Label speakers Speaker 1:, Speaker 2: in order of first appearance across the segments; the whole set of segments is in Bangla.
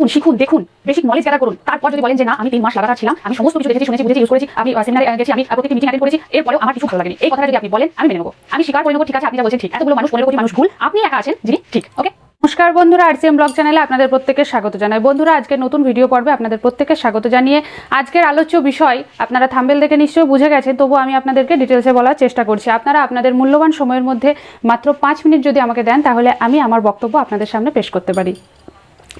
Speaker 1: শিখুন, শিখুন দেখুন বেসিক নলেজ গ্যাদার করুন তারপর যদি বলেন যে না আমি তিন মাস লাগাতার ছিলাম আমি সমস্ত কিছু দেখেছি শুনেছি বুঝেছি ইউজ করেছি আমি সেমিনারে গেছি আমি প্রত্যেকটি মিটিং অ্যাটেন্ড করেছি এরপরেও আমার কিছু ভালো লাগেনি। এই কথাটা যদি আপনি বলেন আমি মেনে নেব। আমি স্বীকার করে নেব ঠিক আছে আপনি যা বলছেন ঠিক। এতগুলো মানুষ পনেরো কোটি মানুষ ভুল আপনি একা আছেন যিনি ঠিক ওকে
Speaker 2: নমস্কার বন্ধুরা আরসিএম ব্লগ চ্যানেলে আপনাদের প্রত্যেকের স্বাগত জানাই। বন্ধুরা আজকে নতুন ভিডিও পর্বে আপনাদের প্রত্যেকের স্বাগত জানিয়ে আজকের আলোচ্য বিষয় আপনারা থাম্বেল দেখে নিশ্চয়ই বুঝে গেছেন তবু আমি আপনাদেরকে ডিটেলসে বলার চেষ্টা করছি। আপনারা আপনাদের মূল্যবান সময়ের মধ্যে মাত্র পাঁচ মিনিট যদি আমাকে দেন তাহলে আমি আমার বক্তব্য আপনাদের সামনে পেশ করতে পারি।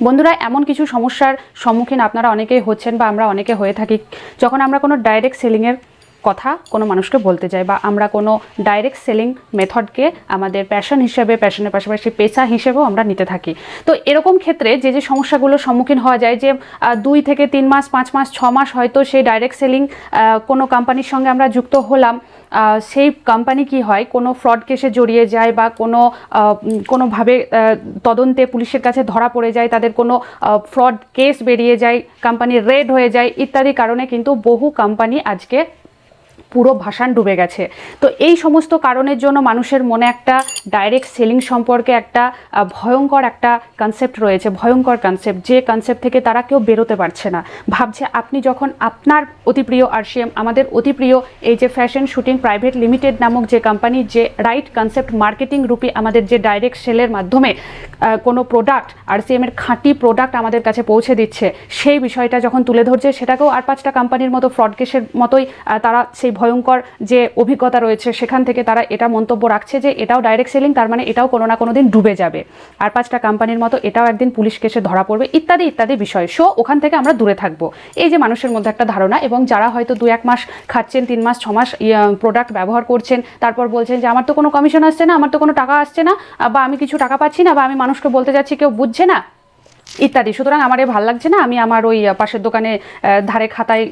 Speaker 2: বন্ধুরা, এমন কিছু সমস্যার সম্মুখীন আপনারা অনেকেই হচ্ছেন বা আমরা অনেকে হয়ে থাকি। যখন আমরা কোনো ডাইরেক্ট সেলিংয়ের কথা কোনো মানুষকে বলতে যাই বা আমরা কোনো ডাইরেক্ট সেলিং মেথডকে আমাদের প্যাশন হিসেবে প্যাশনের পাশাপাশি পেশা হিসেবেও আমরা নিতে থাকি। তো এরকম ক্ষেত্রে যে যে সমস্যাগুলোর সম্মুখীন হওয়া যায় যে দুই থেকে তিন মাস, পাঁচ মাস, ছ মাস হয়তো সেই ডাইরেক্ট সেলিং কোনো কোম্পানির সঙ্গে আমরা যুক্ত হলাম সেই কোম্পানি কি হয়, কোনো ফ্রড কেসে জড়িয়ে যায় বা কোনো কোনোভাবে তদন্তে পুলিশের কাছে ধরা পড়ে যায়, তাদের কোনো ফ্রড কেস বেরিয়ে যায় কোম্পানি রেড হয়ে যায় ইত্যাদি কারণে কিন্তু বহু কোম্পানি আজকে পুরো ভাষান ডুবে গেছে। তো এই সমস্ত কারণের জন্য মানুষের মনে একটা ডাইরেক্ট সেলিং সম্পর্কে একটা ভয়ঙ্কর একটা কনসেপ্ট রয়েছে, ভয়ঙ্কর কনসেপ্ট যে কনসেপ্ট থেকে তারা কেউ বেরোতে পারছে না। ভাবছে আপনি যখন আপনার অতি প্রিয় আরসিএম, আমাদের অতি প্রিয় এই যে ফ্যাশন শুটিং প্রাইভেট লিমিটেড নামক যে কোম্পানি যে রাইট কনসেপ্ট মার্কেটিং রূপে আমাদের যে ডাইরেক্ট সেলের মাধ্যমে কোনো প্রোডাক্ট আরসিএম এর খাঁটি প্রোডাক্ট আমাদের কাছে পৌঁছে দিচ্ছে, সেই বিষয়টা যখন তুলে ধরছে, সেটাকেও আর পাঁচটা কোম্পানির মতো ফ্রড কেসের মতোই তারা সেই ভয়ঙ্কর যে অভিজ্ঞতা রয়েছে, সেখান থেকে তারা এটা মন্তব্য রাখছে যে এটাও ডাইরেক্ট সেলিং তার মানে এটাও কোনো না কোনো দিন ডুবে যাবে। আর পাঁচটা কোম্পানির মতো এটাও একদিন পুলিশ কেসে ধরা পড়বে, ইত্যাদি ইত্যাদি বিষয়। সো ওখান থেকে আমরা দূরে থাকব। এই যে মানুষের মধ্যে একটা ধারণা, এবং যারা হয়তো দু এক মাস খাচ্ছেন, তিন মাস, ছ মাস প্রোডাক্ট ব্যবহার করছেন, তারপর বলছেন যে আমার তো কোনো কমিশন আসছে না, আমার তো কোনো টাকা আসছে না, বা আমি কিছু টাকা পাচ্ছি না, বা আমি মানুষকে বলতে যাচ্ছি কেউ বুঝছে না ইত্যাদি। সুতরাং আমার ভালো লাগছে না, আমি আমার ওই পাশের দোকানে ধারে খাতায়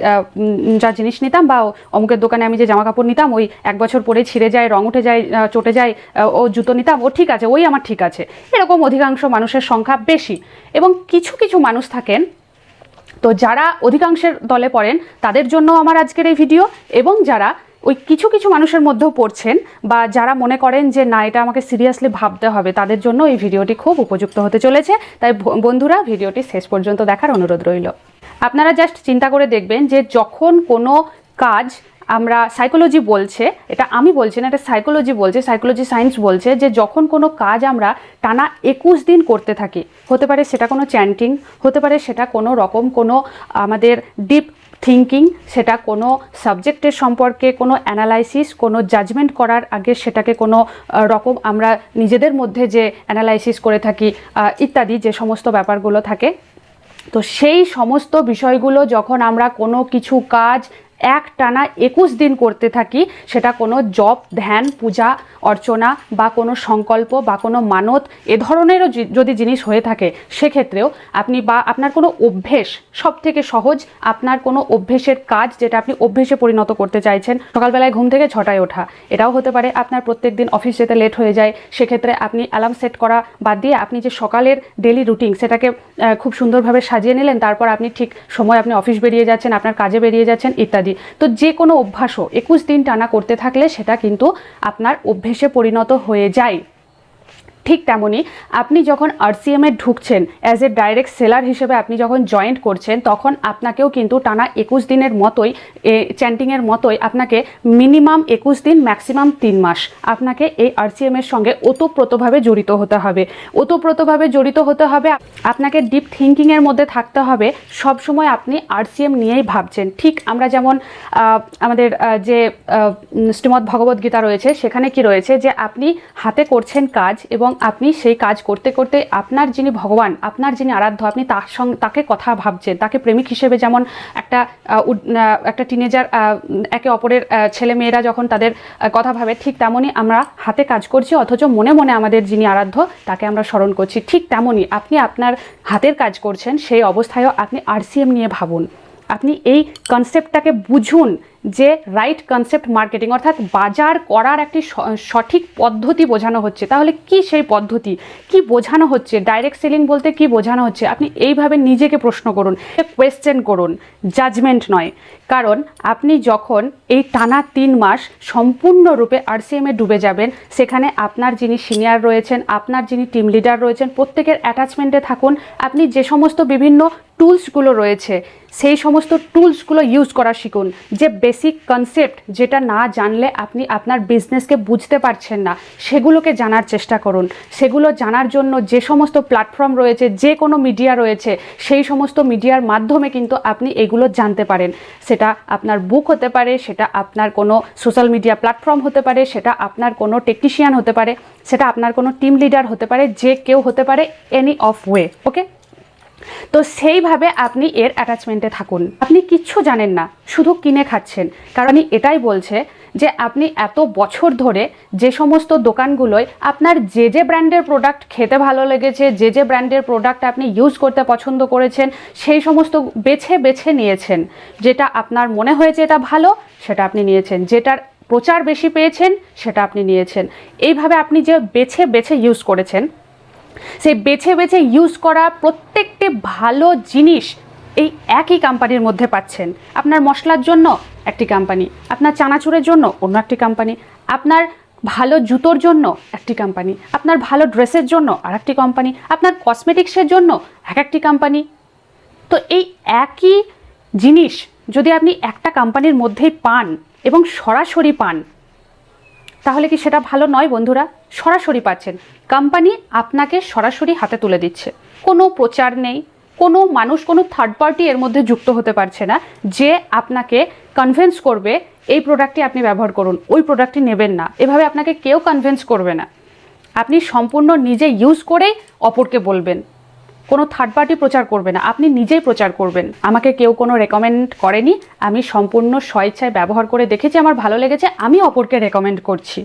Speaker 2: যা জিনিস নিতাম বা অমুকের দোকানে আমি যে জামা কাপড় নিতাম, ওই এক বছর পরে ছিঁড়ে যায়, রং উঠে যায় চটে যায় ও জুতো নিতাম, ও ঠিক আছে, ওই আমার ঠিক আছে। এরকম অধিকাংশ মানুষের সংখ্যা বেশি এবং কিছু কিছু মানুষ থাকেন। তো যারা অধিকাংশের দলে পড়েন, তাদের জন্য আমার আজকের এই ভিডিও এবং যারা ওই কিছু কিছু মানুষের মধ্যেও পড়ছেন বা যারা মনে করেন যে, না, এটা আমাকে সিরিয়াসলি ভাবতে হবে। তাদের জন্য এই ভিডিওটি খুব উপযুক্ত হতে চলেছে। তাই বন্ধুরা, ভিডিওটি শেষ পর্যন্ত দেখার অনুরোধ রইল। আপনারা জাস্ট চিন্তা করে দেখবেন যে, যখন কোনো কাজ আমরা সাইকোলজি বলছে, এটা আমি বলছি না, এটা সাইকোলজি বলছে সাইকোলজি সায়েন্স বলছে যে, যখন কোনো কাজ আমরা টানা একুশ দিন করতে থাকি, হতে পারে সেটা কোনো চ্যান্টিং হতে পারে সেটা কোনো রকম কোনো আমাদের ডিপ থিঙ্কিং সেটা কোনো সাবজেক্টের সম্পর্কে কোনো অ্যানালাইসিস কোনো জাজমেন্ট করার আগে সেটাকে কোনো রকম আমরা নিজেদের মধ্যে যে অ্যানালাইসিস করে থাকি ইত্যাদি যে সমস্ত ব্যাপারগুলো থাকে। তো সেই সমস্ত বিষয়গুলো যখন আমরা কোনো কিছু কাজ এক টানা একুশ দিন করতে থাকি, সেটা কোনো জপ, ধ্যান, পূজা, অর্চনা বা কোনো সংকল্প বা কোনো মানত এ ধরনেরও যদি জিনিস হয়ে থাকে, সেক্ষেত্রেও আপনি বা আপনার কোনো অভ্যেস সব থেকে সহজ, আপনার কোনো অভ্যেসের কাজ যেটা আপনি অভ্যেসে পরিণত করতে চাইছেন, সকালবেলায় ঘুম থেকে ছটায় ওঠা, এটাও হতে পারে আপনার প্রত্যেক দিন অফিস যেতে লেট হয়ে যায়, সেক্ষেত্রে আপনি অ্যালার্ম সেট করা বাদ দিয়ে আপনি যে সকালের ডেলি রুটিন সেটাকে খুব সুন্দরভাবে সাজিয়ে নিলেন, তারপর আপনি ঠিক সময় আপনি অফিস বেরিয়ে যাচ্ছেন, আপনার কাজে বেরিয়ে যাচ্ছেন, ইত্যাদি। তো যে কোনো অভ্যাসও একুশ দিন টানা করতে থাকলে সেটা কিন্তু আপনার অভ্যেসে পরিণত হয়ে যায়। ঠিক তেমনই আপনি যখন আরসিএম ঢুকছেন অ্যাজ এ ডাইরেক্ট সেলার হিসেবে আপনি যখন জয়েন্ট করছেন, তখন আপনাকেও কিন্তু টানা একুশ দিনের মতোই চ্যান্টিংয়ের মতোই আপনাকে মিনিমাম একুশ দিন ম্যাক্সিমাম তিন মাস আপনাকে এই আরসিএম এর সঙ্গে ওতপ্রোতভাবে জড়িত হতে হবে। ওতপ্রোতভাবে জড়িত হতে হবে, আপনাকে ডিপ থিঙ্কিংয়ের মধ্যে থাকতে হবে সব সময় আপনি আরসিএম নিয়েই ভাবছেন। ঠিক আমরা যেমন আমাদের যে শ্রীমদ্ ভগবদ্গীতা রয়েছে, সেখানে কি রয়েছে যে, আপনি হাতে করছেন কাজ এবং আপনি সেই কাজ করতে করতে আপনার যিনি ভগবান, আপনার যিনি আরাধ্য, আপনি তার সঙ্গে, তাকে কথা ভাবছেন, তাকে প্রেমিক হিসেবে যেমন একটা একটা টিনেজার একে অপরের ছেলে মেয়েরা যখন তাদের কথা ভাবে, ঠিক তেমনই আমরা হাতে কাজ করছি, অথচ মনে মনে আমাদের যিনি আরাধ্য, তাকে আমরা স্মরণ করছি। ঠিক তেমনই আপনি আপনার হাতের কাজ করছেন, সেই অবস্থায়ও আপনি আরসিএম নিয়ে ভাবুন। আপনি এই কনসেপ্টটাকে বুঝুন যে রাইট কনসেপ্ট মার্কেটিং অর্থাৎ বাজার করার একটি সঠিক পদ্ধতি বোঝানো হচ্ছে। তাহলে কি সেই পদ্ধতি? কি বোঝানো হচ্ছে? ডাইরেক্ট সেলিং বলতে কি বোঝানো হচ্ছে? আপনি এইভাবে নিজেকে প্রশ্ন করুন কোয়েশ্চেন করুন জাজমেন্ট নয়। কারণ আপনি যখন এই টানা তিন মাস সম্পূর্ণরূপে আরসিএমে ডুবে যাবেন, সেখানে আপনার যিনি সিনিয়র রয়েছেন, আপনার যিনি টিম লিডার রয়েছেন, প্রত্যেকের অ্যাটাচমেন্টে থাকুন। আপনি যে সমস্ত বিভিন্ন টুলসগুলো রয়েছে, সেই সমস্ত টুলসগুলো ইউজ করা শিখুন। যে বেসিক কনসেপ্ট যেটা না জানলে আপনি আপনার বিজনেসকে বুঝতে পারছেন না, সেগুলোকে জানার চেষ্টা করুন। সেগুলো জানার জন্য যে সমস্ত প্ল্যাটফর্ম রয়েছে, যে কোনো মিডিয়া রয়েছে, সেই সমস্ত মিডিয়ার মাধ্যমে কিন্তু আপনি এগুলো জানতে পারেন। সেটা আপনার বুক হতে পারে, সেটা আপনার কোনো সোশ্যাল মিডিয়া প্ল্যাটফর্ম হতে পারে, সেটা আপনার কোনো টেকনিশিয়ান হতে পারে, সেটা আপনার কোনো টিম লিডার হতে পারে, যে কেউ হতে পারে এনি অফ ওয়ে ওকে তো সেইভাবে আপনি এর অ্যাটাচমেন্টে থাকুন। আপনি কিচ্ছু জানেন না, শুধু কিনে খাচ্ছেন। কারণ এটাই বলছে যে আপনি এত বছর ধরে যে সমস্ত দোকানগুলোয় আপনার যে যে ব্র্যান্ডের প্রোডাক্ট খেতে ভালো লেগেছে, যে যে ব্র্যান্ডের প্রোডাক্ট আপনি ইউজ করতে পছন্দ করেছেন, সেই সমস্ত বেছে বেছে নিয়েছেন। যেটা আপনার মনে হয়েছে এটা ভালো, সেটা আপনি নিয়েছেন। যেটার প্রচার বেশি পেয়েছেন, সেটা আপনি নিয়েছেন। এইভাবে আপনি যে বেছে বেছে ইউজ করেছেন সেই বেছে বেছে ইউজ করা প্রত্যেকটি ভালো জিনিস এই একই কোম্পানির মধ্যে পাচ্ছেন। আপনার মশলার জন্য একটি কোম্পানি আপনার চানাচুরের জন্য অন্য একটি কোম্পানি আপনার ভালো জুতোর জন্য একটি কোম্পানি আপনার ভালো ড্রেসের জন্য আর একটি কোম্পানি আপনার কসমেটিক্সের জন্য এক একটি কোম্পানি তো এই একই জিনিস যদি আপনি একটা কোম্পানির মধ্যেই পান এবং সরাসরি পান তাহলে কি সেটা ভালো নয়, বন্ধুরা? সরাসরি পাচ্ছেন। কোম্পানি আপনাকে সরাসরি হাতে তুলে দিচ্ছে। কোনো প্রচার নেই, কোনো মানুষ, কোনো থার্ড পার্টি এর মধ্যে যুক্ত হতে পারছে না যে আপনাকে কনভিন্স করবে, এই প্রোডাক্টটি আপনি ব্যবহার করুন। ওই প্রোডাক্টটি নেবেন না। এভাবে আপনাকে কেউ কনভিন্স করবে না। আপনি সম্পূর্ণ নিজে ইউজ করেই অপরকে বলবেন। কোনো থার্ড পার্টি প্রচার করবে না। আপনি নিজেই প্রচার করবেন। আমাকে কেউ কোনো রেকমেন্ড করেনি। আমি সম্পূর্ণ স্বেচ্ছায় ব্যবহার করে দেখেছি, আমার ভালো লেগেছে, আমি অপরকে রেকমেন্ড করছি।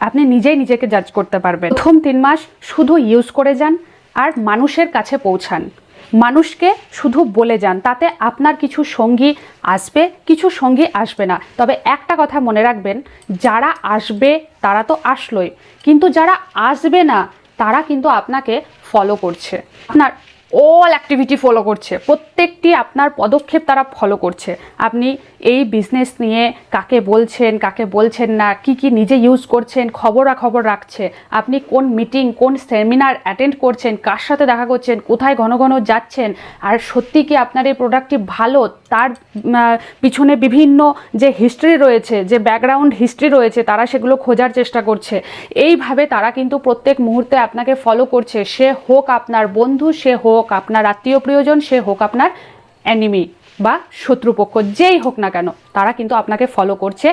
Speaker 2: আপনি নিজেই নিজেকে জাজ করতে পারবেন। প্রথম তিন মাস শুধু ইউজ করে যান আর মানুষের কাছে পৌঁছান। মানুষকে শুধু বলে যান, তাতে আপনার কিছু সঙ্গী আসবে, কিছু সঙ্গী আসবে না। তবে একটা কথা মনে রাখবেন, যারা আসবে তারা তো আসলোই। কিন্তু যারা আসবে না, তারা কিন্তু আপনাকে ফলো করছে। আপনার অল অ্যাক্টিভিটি ফলো করছে। প্রত্যেকটি আপনার পদক্ষেপ তারা ফলো করছে। আপনি এই বিজনেস নিয়ে কাকে বলছেন কাকে বলছেন না, কি কি নিজে ইউজ করছেন, খবরাখবর রাখছে। আপনি কোন মিটিং কোন সেমিনার অ্যাটেন্ড করছেন, কার সাথে দেখা করছেন, কোথায় ঘন ঘন যাচ্ছেন, আর সত্যি কি আপনার এই প্রোডাক্টটি ভালো? তার পিছনে বিভিন্ন যে হিস্ট্রি রয়েছে, যে ব্যাকগ্রাউন্ড হিস্ট্রি রয়েছে, তারা সেগুলো খোঁজার চেষ্টা করছে। এইভাবে তারা কিন্তু প্রত্যেক মুহূর্তে আপনাকে ফলো করছে। সে হোক আপনার বন্ধু, সে হোক আপনার আত্মীয় প্রিয়জন, সে হোক আপনার অ্যানিমি বা শত্রুপক্ষ, যেই হোক না কেন, তারা কিন্তু আপনাকে ফলো করছে।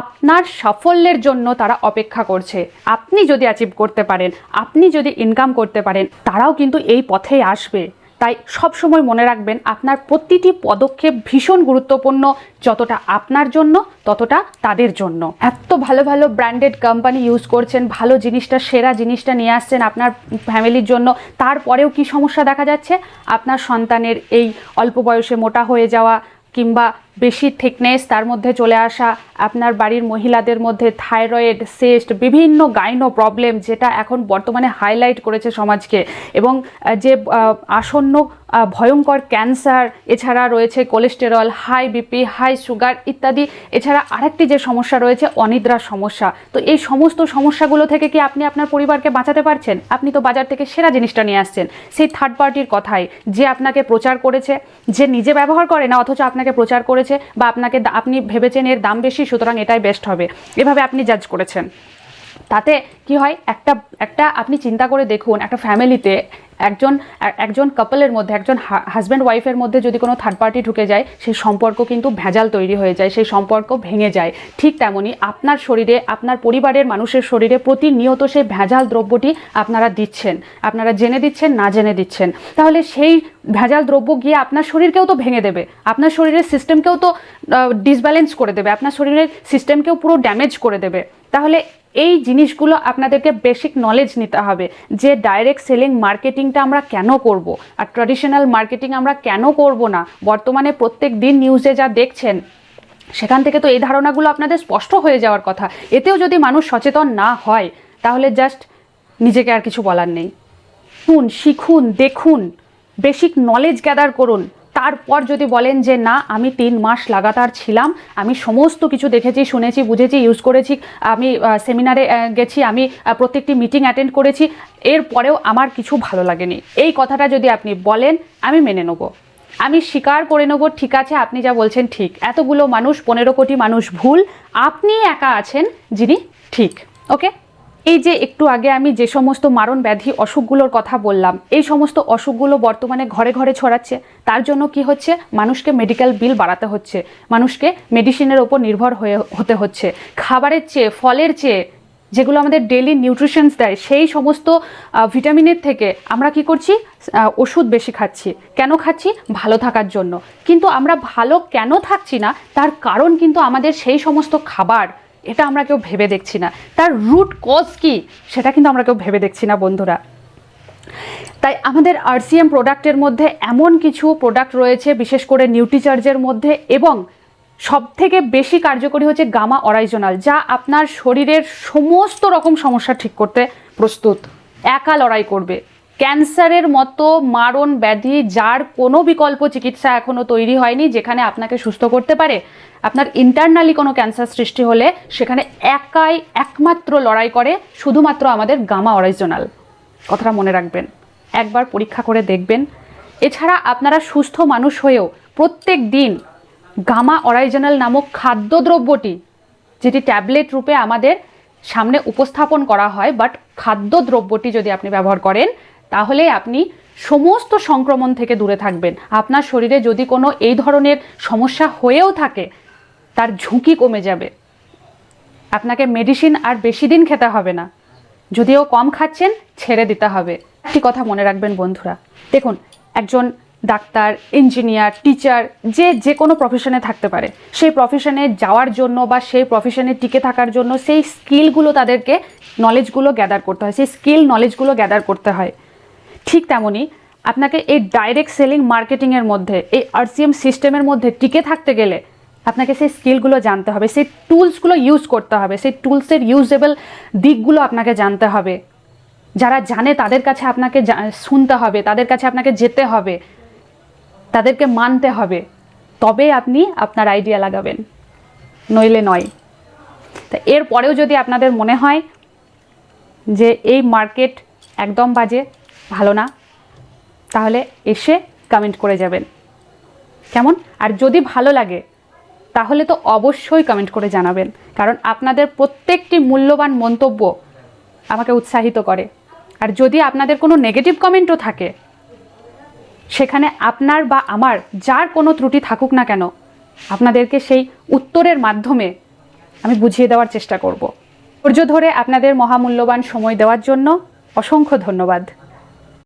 Speaker 2: আপনার সাফল্যের জন্য তারা অপেক্ষা করছে। আপনি যদি অ্যাচিভ করতে পারেন, আপনি যদি ইনকাম করতে পারেন, তারাও কিন্তু এই পথে আসবে। তাই সবসময় মনে রাখবেন, আপনার প্রতিটি পদক্ষেপ ভীষণ গুরুত্বপূর্ণ, যতটা আপনার জন্য, ততটা তাদের জন্য। এত ভালো ভালো ব্র্যান্ডেড কোম্পানি ইউজ করছেন, ভালো জিনিসটা, সেরা জিনিসটা নিয়ে আসছেন আপনার ফ্যামিলির জন্য, তারপরেও কি সমস্যা দেখা যাচ্ছে? আপনার সন্তানের এই অল্প বয়সে মোটা হয়ে যাওয়া কিংবা বেশি থিকনেস তার মধ্যে চলে আসা আপনার বাড়ির মহিলাদের মধ্যে থাইরয়েড, সেস্ট, বিভিন্ন গাইনো প্রবলেম যেটা এখন বর্তমানে হাইলাইট করেছে সমাজকে। এবং যে আসন্ন ভয়ঙ্কর ক্যান্সার এছাড়া রয়েছে cholesterol high BP high sugar ইত্যাদি। এছাড়া আরেকটি যে সমস্যা রয়েছে, অনিদ্রার সমস্যা। তো এই সমস্ত সমস্যাগুলো থেকে কি আপনি আপনার পরিবারকে বাঁচাতে পারছেন? আপনি তো বাজার থেকে সেরা জিনিসটা নিয়ে আসছেন। সেই থার্ড পার্টির কথাই, যে আপনাকে প্রচার করেছে, যে নিজে ব্যবহার করে না, অথচ আপনাকে প্রচার করেছে, বা আপনাকে আপনি ভেবেছেন এর দাম বেশি সুতরাং এটাই বেস্ট হবে। এভাবে আপনি জাজ করেছেন। তাতে কি হয়, একটা একটা আপনি চিন্তা করে দেখুন, একটা ফ্যামিলিতে একজন একজন কাপলের মধ্যে, একজন হাজব্যান্ড ওয়াইফের মধ্যে যদি কোনো থার্ড পার্টি ঢুকে যায়, সেই সম্পর্ক কিন্তু ভেজাল তৈরি হয়ে যায়, সেই সম্পর্ক ভেঙে যায়। ঠিক তেমনি আপনার শরীরে, আপনার পরিবারের মানুষের শরীরে প্রতিনিয়ত সেই ভেজাল দ্রব্যটি আপনারা দিচ্ছেন। আপনারা জেনে দিচ্ছেন, না জেনে দিচ্ছেন। তাহলে সেই ভেজাল দ্রব্য গিয়ে আপনার শরীরকেও তো ভেঙে দেবে। আপনার শরীরের সিস্টেমকেও তো ডিসব্যালেন্স করে দেবে। আপনার শরীরের সিস্টেমকেও পুরো ড্যামেজ করে দেবে। তাহলে এই জিনিসগুলো আপনাদেরকে বেসিক নলেজ নিতে হবে যে ডাইরেক্ট সেলিং মার্কেটিংটা আমরা কেন করব? আর ট্র্যাডিশনাল মার্কেটিং আমরা কেন করব না? বর্তমানে প্রত্যেক দিন নিউজে যা দেখছেন, সেখান থেকে তো এই ধারণাগুলো আপনাদের স্পষ্ট হয়ে যাওয়ার কথা। এতেও যদি মানুষ সচেতন না হয়, তাহলে জাস্ট নিজেকে আর কিছু বলার নেই। শুন শিখুন, দেখুন বেসিক নলেজ গ্যাদার করুন। তারপর যদি বলেন যে, না, আমি তিন মাস লাগাতার ছিলাম, আমি সমস্ত কিছু দেখেছি, শুনেছি, বুঝেছি ইউজ করেছি, আমি সেমিনারে গেছি, আমি প্রত্যেকটি মিটিং অ্যাটেন্ড করেছি এরপরেও আমার কিছু ভালো লাগেনি। এই কথাটা যদি আপনি বলেন, আমি মেনে নেব। আমি স্বীকার করে নেব, ঠিক আছে, আপনি যা বলছেন ঠিক। এতগুলো মানুষ, পনেরো কোটি মানুষ ভুল, আপনি একা আছেন যিনি ঠিক, ওকে? এই যে একটু আগে আমি যে সমস্ত মারণ ব্যাধি অসুখগুলোর কথা বললাম, এই সমস্ত অসুখগুলো বর্তমানে ঘরে ঘরে ছড়াচ্ছে। তার জন্য কি হচ্ছে? মানুষকে মেডিকেল বিল বাড়াতে হচ্ছে। মানুষকে মেডিসিনের ওপর নির্ভর হয়ে হতে হচ্ছে। খাবারের চেয়ে, ফলের চেয়ে যেগুলো আমাদের ডেলি নিউট্রিশনস দেয়, সেই সমস্ত ভিটামিনের থেকে আমরা কি করছি? ওষুধ বেশি খাচ্ছি। কেন খাচ্ছি? ভালো থাকার জন্য। কিন্তু আমরা ভালো কেন থাকছি না? তার কারণ কিন্তু আমাদের সেই সমস্ত খাবার এটা আমরা কেউ ভেবে দেখছি না। তার রুট কজ কি, সেটা কিন্তু আমরা কেউ ভেবে দেখছি না, বন্ধুরা। তাই আমাদের আরসিএম প্রোডাক্টের মধ্যে এমন কিছু প্রোডাক্ট রয়েছে, বিশেষ করে নিউট্রিচার্জের মধ্যে, এবং সব থেকে বেশি কার্যকরী হচ্ছে গামা অরাইজনাল যা আপনার শরীরের সমস্ত রকম সমস্যা ঠিক করতে প্রস্তুত। একা লড়াই করবে। ক্যান্সারের মতো মারণ ব্যাধি যার কোনো বিকল্প চিকিৎসা এখনও তৈরি হয়নি, যেখানে আপনাকে সুস্থ করতে পারে। আপনার ইন্টারনালি কোনো ক্যান্সার সৃষ্টি হলে সেখানে একাই একমাত্র লড়াই করে শুধুমাত্র আমাদের গামা অরিজিনাল কথাটা মনে রাখবেন, একবার পরীক্ষা করে দেখবেন। এছাড়া আপনারা সুস্থ মানুষ হয়েও প্রত্যেক দিন গামা অরাইজিনাল নামক খাদ্যদ্রব্যটি, যেটি ট্যাবলেট রূপে আমাদের সামনে উপস্থাপন করা হয় বাট খাদ্যদ্রব্যটি যদি আপনি ব্যবহার করেন তাহলে আপনি সমস্ত সংক্রমণ থেকে দূরে থাকবেন। আপনার শরীরে যদি কোনো এই ধরনের সমস্যা হয়েও থাকে, তার ঝুঁকি কমে যাবে। আপনাকে মেডিসিন আর বেশি দিন খেতে হবে না। যদিও কম খাচ্ছেন, ছেড়ে দিতে হবে। একটি কথা মনে রাখবেন বন্ধুরা। দেখুন, একজন ডাক্তার ইঞ্জিনিয়ার টিচার যে যে কোনো প্রফেশনে থাকতে পারে। সেই প্রফেশনে যাওয়ার জন্য বা সেই প্রফেশনে টিকে থাকার জন্য সেই স্কিলগুলো তাদেরকে নলেজগুলো গ্যাদার করতে হয়। সেই স্কিল নলেজগুলো গ্যাদার করতে হয়। ঠিক তেমনই আপনাকে এই ডাইরেক্ট সেলিং মার্কেটিংয়ের মধ্যে, এই আরসিএম সিস্টেমের মধ্যে টিকে থাকতে গেলে আপনাকে সেই স্কিলগুলো জানতে হবে, সেই টুলসগুলো ইউজ করতে হবে, সেই টুলসের ইউজেবল দিকগুলো আপনাকে জানতে হবে। যারা জানে তাদের কাছে আপনাকে শুনতে হবে, তাদের কাছে আপনাকে যেতে হবে, তাদেরকে মানতে হবে তবে আপনি আপনার আইডিয়া লাগাবেন, নইলে নয়। তা এরপরেও যদি আপনাদের মনে হয় যে এই মার্কেট একদম বাজে ভালো না, তাহলে এসে কমেন্ট করে যাবেন। কেমন? আর যদি ভালো লাগে, তাহলে তো অবশ্যই কমেন্ট করে জানাবেন। কারণ আপনাদের প্রত্যেকটি মূল্যবান মন্তব্য আমাকে উৎসাহিত করে। আর যদি আপনাদের কোনো নেগেটিভ কমেন্টও থাকে, সেখানে আপনার বা আমার যার কোনো ত্রুটি থাকুক না কেন, আপনাদেরকে সেই উত্তরের মাধ্যমে আমি বুঝিয়ে দেওয়ার চেষ্টা করব। ধৈর্য ধরে আপনাদের মহামূল্যবান সময় দেওয়ার জন্য অসংখ্য ধন্যবাদ।